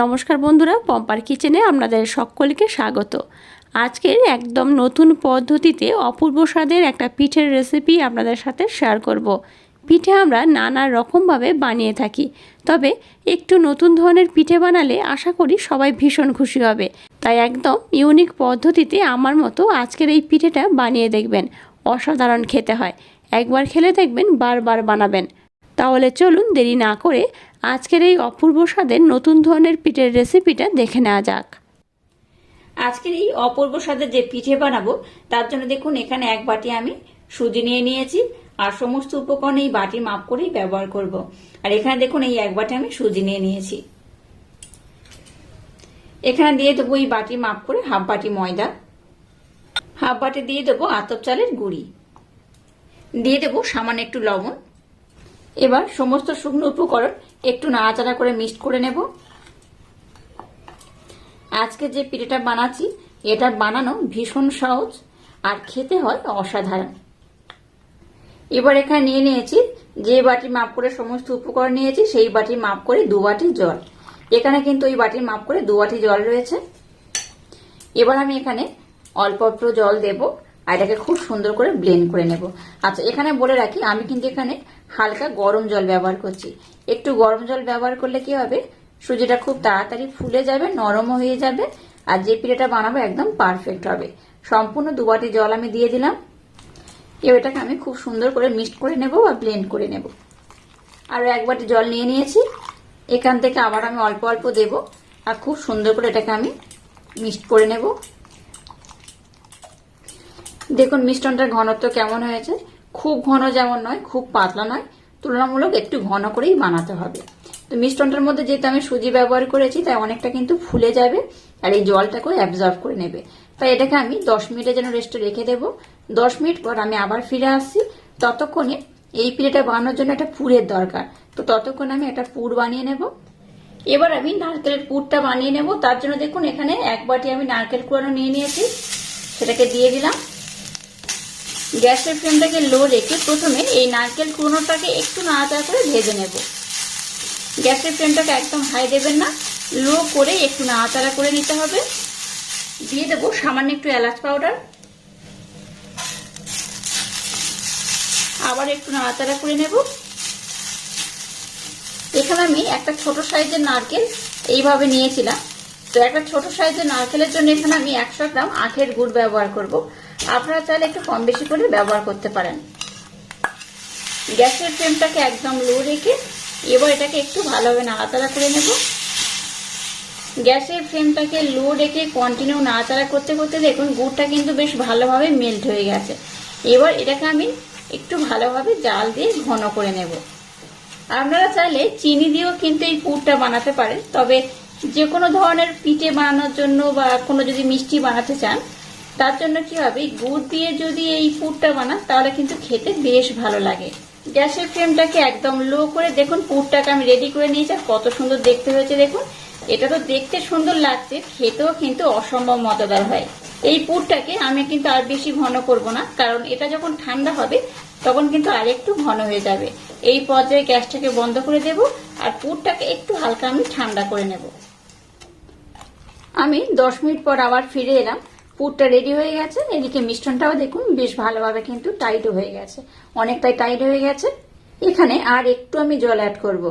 নমস্কার বন্ধুরা, পম্পার কিচেনে আপনাদের সকলকে স্বাগত। আজকের একদম নতুন পদ্ধতিতে অপূর্ব স্বাদের একটা পিঠের রেসিপি আপনাদের সাথে শেয়ার করব। পিঠে আমরা নানা রকমভাবে বানিয়ে থাকি, তবে একটু নতুন ধরনের পিঠে বানালে আশা করি সবাই ভীষণ খুশি হবে। তাই একদম ইউনিক পদ্ধতিতে আমার মতো আজকের এই পিঠেটা বানিয়ে দেখবেন, অসাধারণ খেতে হয়। একবার খেলে দেখবেন বারবার বানাবেন। তাহলে চলুন দেরি না করে আজকের এই অপূর্ব স্বাদের নতুন ধরনের পিঠের রেসিপিটা দেখে নেওয়া যাক। আজকের এই অপূর্ব স্বাদের যে পিঠে বানাবো, তার জন্য দেখুন, এখানে এক বাটি আমি সুজি নিয়ে নিয়েছি, আর সমস্ত উপকরণ এই বাটির মাপ করেই ব্যবহার করব। আর এখানে দেখুন, এই এক বাটি আমি সুজি নিয়ে নিয়েছি। এখানে দিয়ে দেবো এই বাটি মাপ করে হাফ বাটি ময়দা, হাফ বাটি দিয়ে দেবো আতপ চালের গুঁড়ি, দিয়ে দেবো সামান্য একটু লবণ। এবার সমস্ত শুকনো উপকরণ একটু নাড়াচাড়া করে মিক্সড করে নেব। আজকে যে পিঠেটা বানাচ্ছি এটা বানানো ভীষণ সহজ আর খেতে হয় অসাধারণ। এবার এখানে নিয়ে নিয়েছি যে বাটি মাপ করে সমস্ত উপকরণ নিয়েছি, সেই বাটি মাপ করে দু বাটি জল। এখানে কিন্তু ওই বাটির মাপ করে দু বাটি জল রয়েছে। এবার আমি এখানে অল্প অল্প জল দেব। আর এটাকে খুব সুন্দর করে ব্লেন্ড করে নেব। আচ্ছা এখানে বলে রাখি, আমি কিন্তু এখানে হালকা গরম জল ব্যবহার করছি। একটু গরম জল ব্যবহার করলে কি হবে? সুজিটা খুব তাড়াতাড়ি ফুলে যাবে, নরমও হয়ে যাবে, আর যে পিঠেটা বানাবো একদম পারফেক্ট হবে। সম্পূর্ণ দু বাটি জল আমি দিয়ে দিলাম। এবার এটাকে আমি খুব সুন্দর করে মিক্সড করে নেব বা ব্লেন্ড করে নেব। আরও এক বাটি জল নিয়ে নিয়েছি। এখান থেকে আবার আমি অল্প অল্প দেব, আর খুব সুন্দর করে এটাকে আমি মিক্সড করে নেব। দেখুন মিষ্টনটার ঘনত্ব কেমন হয়েছে? খুব ঘন যেমন নয়, খুব পাতলা নয়, তুলনামূলক একটু ঘন করেই বানাতে হবে। তো মিষ্টনটার মধ্যে যেহেতু আমি সুজি ব্যবহার করেছি, তাই অনেকটা কিন্তু ফুলে যাবে আর এই জলটাকেও অ্যাবজর্ব করে নেবে। তাই এটাকে আমি দশ মিনিটের জন্য রেস্টে রেখে দেব। দশ মিনিট পর আমি আবার ফিরে আসছি। ততক্ষণে এই পিঠেটা বানানোর জন্য একটা পুরের দরকার। তো ততক্ষণ আমি একটা পুর বানিয়ে নেব। এবার আমি নারকেলের পুরটা বানিয়ে নেব। তার জন্য দেখুন, এখানে এক বাটি আমি নারকেল কুড়ানো নিয়ে নিয়েছি। সেটাকে দিয়ে দিলাম। গ্যাসের ফ্লেমটাকে লো রেখে প্রথমে এই নারকেল কুড়োনোটাকে একটু নাড়াচাড়া করে ভেজে নেব। গ্যাসের ফ্লেমটাকে একদম হাই দেবেন না, লো করে একটু নাড়াচাড়া করে নিতে হবে। দিয়ে দেবো সামান্য একটু এলাচ পাউডার আবার একটু নাড়াচাড়া করে নেব। এখানে আমি একটা ছোট সাইজের নারকেল এইভাবে নিয়েছিলাম। তো একটা ছোট সাইজের নারকেলের জন্য এখানে আমি একশো গ্রাম আখের গুড় ব্যবহার করব। আপনারা চাইলে একটু কম বেশি করে ব্যবহার করতে পারেন। গ্যাসের ফ্লেমটাকে একদম লো রেখে এবার এটাকে একটু ভালোভাবে নাড়াচাড়া করে নেব। গ্যাসের ফ্লেমটাকে লো রেখে কন্টিনিউ নাড়াচাড়া করতে করতে দেখুন গুড়টা কিন্তু বেশ ভালোভাবে মেল্ট হয়ে গেছে। এবার এটাকে আমি একটু ভালোভাবে জাল দিয়ে ঘন করে নেব। আপনারা চাইলে চিনি দিয়েও কিন্তু এই পুরটা বানাতে পারেন, তবে যে কোনো ধরনের পিঠে বানানোর জন্য বা কোনো যদি মিষ্টি বানাতে চান তার জন্য কি হবে গুড় দিয়ে যদি এই পুরটা বানান, তাহলে কিন্তু খেতে বেশ ভালো লাগে। গ্যাসের ফ্লেমটাকে একদম লো করে দেখুন, পুরটাকে আমি রেডি করে নিয়েছি, আর কত সুন্দর দেখতে হয়েছে দেখুন। এটা তো দেখতে সুন্দর লাগছে, খেতেও কিন্তু অসম্ভব মজাদার হয়। এই পুরটাকে আমি কিন্তু আর বেশি ঘন করব না, কারণ এটা যখন ঠান্ডা হবে, তখন কিন্তু আর একটু ঘন হয়ে যাবে। এই পর্যায়ে গ্যাসটাকে বন্ধ করে দেব, আর পুরটাকে একটু হালকা আমি ঠান্ডা করে নেব। আমি দশ মিনিট পর আবার ফিরে এলাম। পুরটা রেডি হয়ে গেছে। এদিকে মিষ্টনটাও দেখুন, বেশ ভালোভাবে কিন্তু টাইট হয়ে গেছে। অনেকটাই টাইট হয়ে গেছে। এখানে আর একটু আমি জল অ্যাড করব।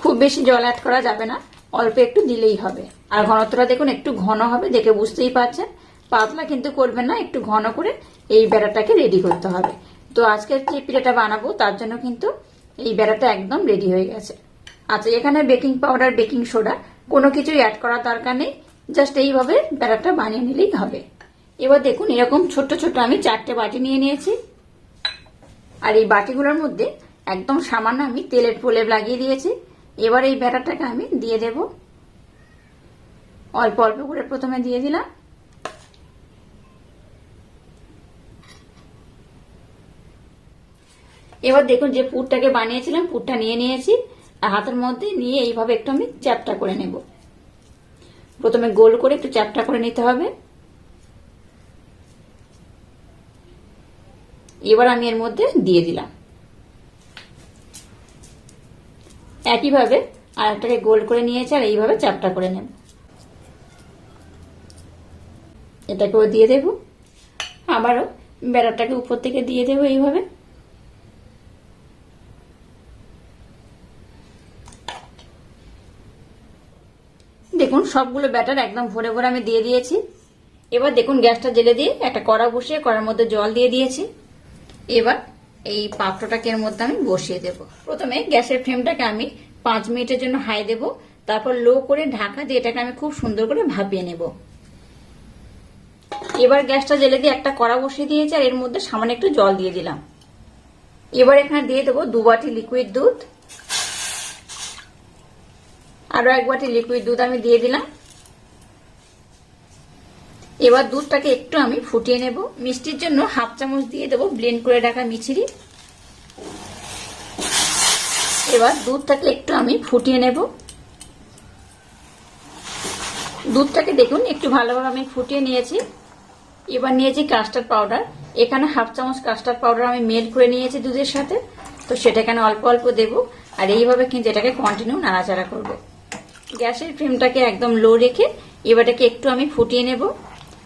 খুব বেশি জল অ্যাড করা যাবে না, অল্প একটু দিলেই হবে। আর ঘনত্বটা দেখুন, একটু ঘন হবে, দেখে বুঝতেই পারছেন। পাতলা কিন্তু করবেন না, একটু ঘন করে এই বেড়াটাকে রেডি করতে হবে। তো আজকের যে পিঠাটা বানাবো, তার জন্য কিন্তু এই বেড়াটা একদম রেডি হয়ে গেছে। আচ্ছা এখানে বেকিং পাউডার বেকিং সোডা কোনো কিছুই অ্যাড করার দরকার নেই। জাস্ট এইভাবে ব্যাটারটা বানিয়ে নিলেই হবে। এবার দেখুন এরকম ছোট্ট ছোট্ট আমি চারটে বাটি নিয়ে নিয়েছি। আর এই বাটিগুলোর মধ্যে একদম সামান্য আমি তেলের প্রলেপ লাগিয়ে দিয়েছি। এবার এই ব্যাটারটাকে আমি দিয়ে দেব। অল্প অল্প করে প্রথমে দিয়ে দিলাম। এবার দেখুন যে পুরটাকে বানিয়েছিলাম, পুরটা নিয়ে নিয়েছি। হাতের মধ্যে নিয়ে এইভাবে একটু আমি চ্যাপটা করে নেব। প্রথমে গোল করে একটু চ্যাপটা করে নিতে হবে। এবার আমি এর মধ্যে দিয়ে দিলাম। একইভাবে আর একটাকে গোল করে নিয়েছি আর এইভাবে চ্যাপটা করে নেব। এটাকেও দিয়ে দেব। আবারও ব্যাটারটাকে উপর থেকে দিয়ে দেবো এইভাবে। দেখুন, সবগুলো ব্যাটার একদম ভরে ভরে আমি দিয়ে দিয়েছি। এবার দেখুন, গ্যাসটা জেলে দিয়ে একটা কড়া বসিয়ে, কড়ার মধ্যে জল দিয়ে দিয়েছি। এবার এই পাত্রটাকে এর মধ্যে আমি বসিয়ে দেব। প্রথমে গ্যাসের ফ্লেমটাকে আমি পাঁচ মিনিটের জন্য হাই দেব। তারপর লো করে ঢাকা দিয়ে এটাকে আমি খুব সুন্দর করে ভাপিয়ে নেব। এবার গ্যাসটা জেলে দিয়ে একটা কড়া বসিয়ে দিয়েছি, আর এর মধ্যে সামান্য একটু জল দিয়ে দিলাম। এবার এখানে দিয়ে দেবো দু বাটি লিকুইড দুধ। আরও এক বাটি লিকুইড দুধ আমি দিয়ে দিলাম। এবার দুধটাকে একটু আমি ফুটিয়ে নেব। মিষ্টির জন্য হাফ চামচ দিয়ে দেবো ব্লেন্ড করে রাখা মিছিরি। এবার দুধটাকে একটু আমি ফুটিয়ে নেব। দুধটাকে দেখুন, একটু ভালোভাবে আমি ফুটিয়ে নিয়েছি। এবার নিয়েছি কাস্টার্ড পাউডার এখানে হাফ চামচ কাস্টার্ড পাউডার আমি মেল্ট করে নিয়েছি দুধের সাথে। তো সেটা এখানে অল্প অল্প দেব। আর এইভাবে কিন্তু এটাকে কন্টিনিউ নাড়াচাড়া করব। গ্যাসের ফ্লেমটাকে একদম লো রেখে এবারটাকে একটু আমি ফুটিয়ে নেব।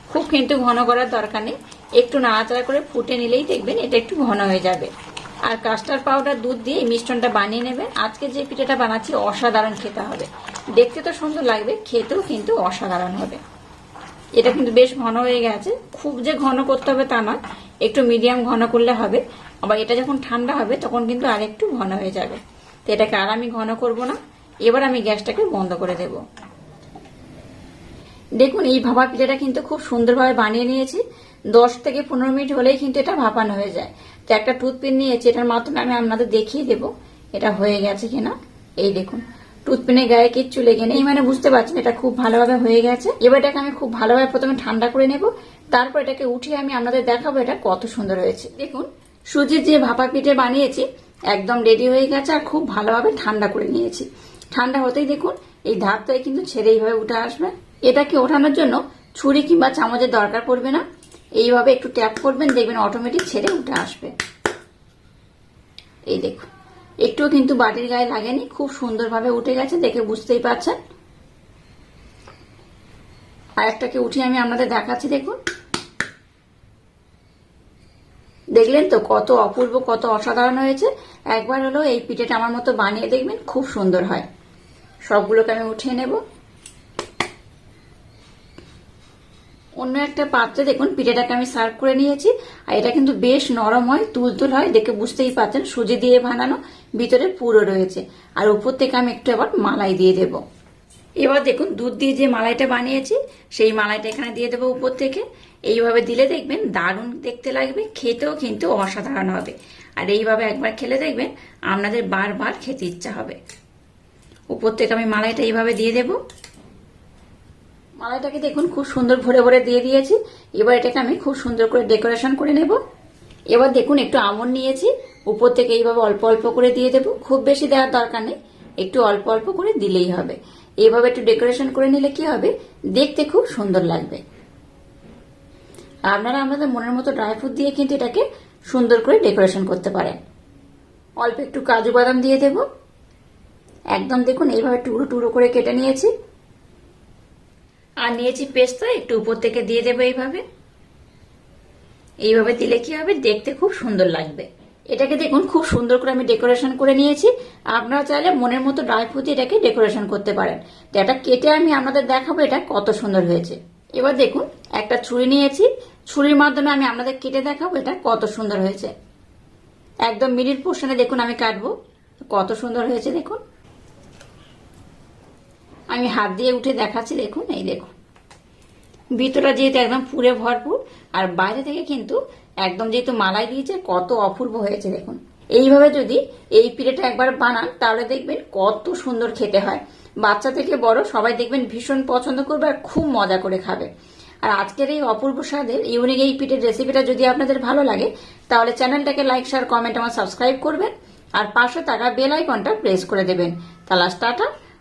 খুব কিন্তু ঘন করার দরকার নেই। একটু নাড়াচাড়া করে ফুটে নিলেই দেখবেন এটা একটু ঘন হয়ে যাবে। আর কাস্টার্ড পাউডার, দুধ দিয়ে এই বানিয়ে নেবেন। আজকে যে পিঠাটা বানাচ্ছি অসাধারণ খেতে হবে। দেখতে তো সুন্দর লাগবে, খেতেও কিন্তু অসাধারণ হবে। এটা কিন্তু বেশ ঘন হয়ে গেছে। খুব যে ঘন করতে হবে তা নয়, একটু মিডিয়াম ঘন করলে হবে। আবার এটা যখন ঠান্ডা হবে, তখন কিন্তু আর একটু ঘন হয়ে যাবে। তো এটাকে আর আমি ঘন করব না। এবার আমি গ্যাসটাকে বন্ধ করে দেব। দেখুন, এই ভাপা পিঠাটা কিন্তু খুব সুন্দরভাবে বানিয়ে নিয়েছি। দশ থেকে পনেরো মিনিট হলেই কিন্তু এটা ভাপানো হয়ে যায়। তো একটা টুথপিন নিয়েছি, এটার মাধ্যমে আমি আপনাদের দেখিয়ে দেব এটা হয়ে গেছে কিনা। এই দেখুন, টুথপিনের গায়ে কিচ্ছু লেগে নেই। মানে বুঝতে পারছেন, এটা খুব ভালোভাবে হয়ে গেছে। এবার এটাকে আমি খুব ভালোভাবে প্রথমে ঠান্ডা করে নেব। তারপর এটাকে উঠিয়ে আমি আপনাদের দেখাবো এটা কত সুন্দর হয়েছে। দেখুন, সুজির যে ভাপা পিঠে বানিয়েছি, একদম রেডি হয়ে গেছে আর খুব ভালোভাবে ঠান্ডা করে নিয়েছি। ঠান্ডা হতেই দেখুন, এই ধাপটাই কিন্তু ছেড়ে এইভাবে উঠে আসবে। এটাকে ওঠানোর জন্য ছুরি কিংবা চামচের দরকার পড়বে না। এইভাবে একটু ট্যাপ করবেন, দেখবেন অটোমেটিক ছেড়ে উঠে আসবে। এই দেখুন, একটুও কিন্তু বাটির গায়ে লাগেনি, খুব সুন্দরভাবে উঠে গেছে, দেখে বুঝতেই পারছেন। আর একটাকে উঠিয়ে আমি আপনাদের দেখাচ্ছি, দেখুন। দেখলেন তো কত অপূর্ব, কত অসাধারণ হয়েছে। একবার হলো এই পিঠেটা আমার মতো বানিয়ে দেখবেন, খুব সুন্দর হয়। সবগুলোকে আমি উঠিয়ে নেব। অন্য একটা পাত্রে দেখুন, পিঠেটাকে আমি সার্ভ করে নিয়েছি। আর এটা কিন্তু বেশ নরম হয়, তুলতুল হয়, দেখে বুঝতেই পারছেন, সুজি দিয়ে বানানো, ভিতরে পুরো রয়েছে। আর উপর থেকে আমি একটু আবার মালাই দিয়ে দেব। এবার দেখুন, দুধ দিয়ে যে মালাইটা বানিয়েছি, সেই মালাইটা এখানে দিয়ে দেবো উপর থেকে। এইভাবে দিলে দেখবেন, দারুণ দেখতে লাগবে, খেতেও কিন্তু অসাধারণ হবে। আর এইভাবে একবার খেলে দেখবেন, আপনাদের বারবার খেতে ইচ্ছা হবে। উপর থেকে আমি মালাইটা এইভাবে দিয়ে দেবো। মালাইটাকে দেখুন, খুব সুন্দর ভরে ভরে দিয়ে দিয়েছি। এবার এটাকে আমি খুব সুন্দর করে ডেকোরেশন করে নেব। এবার দেখুন, একটু আমন নিয়েছি। উপর থেকে এইভাবে অল্প অল্প করে দিয়ে দেবো। খুব বেশি দেওয়ার দরকার নেই, একটু অল্প অল্প করে দিলেই হবে। এইভাবে একটু ডেকোরেশন করে নিলে কি হবে? দেখতে খুব সুন্দর লাগবে। আপনারা আমাদের মনের মতো ড্রাই ফ্রুট দিয়ে কিন্তু এটাকে সুন্দর করে ডেকোরেশন করতে পারেন। অল্প একটু কাজু বাদাম দিয়ে দেব। একদম দেখুন, এইভাবে টুকরো টুকরো করে কেটে নিয়েছি। আর নিয়েছি পেস্তা, একটু উপর থেকে দিয়ে দেবো এইভাবে। এইভাবে দিলে কি হবে? দেখতে খুব সুন্দর লাগবে। এটাকে দেখুন, খুব সুন্দর করে আমি ডেকোরেশন করে নিয়েছি। আপনারা চাইলে মনের মতো ড্রাই ফ্রুট এটাকে ডেকোরেশন করতে পারেন। তো এটা কেটে আমি আপনাদের দেখাবো এটা কত সুন্দর হয়েছে। এবার দেখুন, একটা ছুরি নিয়েছি। ছুরির মাধ্যমে আমি আপনাদের কেটে দেখাবো এটা কত সুন্দর হয়েছে। একদম মিডিল পোর্শনে দেখুন আমি কাটবো। কত সুন্দর হয়েছে দেখুন। আমি হাত দিয়ে উঠে দেখাচ্ছি, দেখুন, এই দেখুন। ভিতরটা যেহেতু একদম পুরে ভরপুর, আর বাইরে থেকে কিন্তু একদম যেহেতু মালাই দিয়েছে, কত অপূর্ব হয়েছে, দেখুন। এইভাবে যদি এই পিঠেটা একবার বানান, তাহলে দেখবেন কত সুন্দর খেতে হয়। বাচ্চা থেকে বড় সবাই দেখবেন ভীষণ পছন্দ করবে আর খুব মজা করে খাবে। আর আজকের এই অপূর্ব স্বাদের ইউনিক এই পিঠের রেসিপিটা যদি আপনাদের ভালো লাগে, তাহলে চ্যানেলটাকে লাইক শেয়ার কমেন্ট আমার সাবস্ক্রাইব করবেন। আর পাশে থাকা বেল আইকনটা প্রেস করে দেবেন। তাহলে টাটা।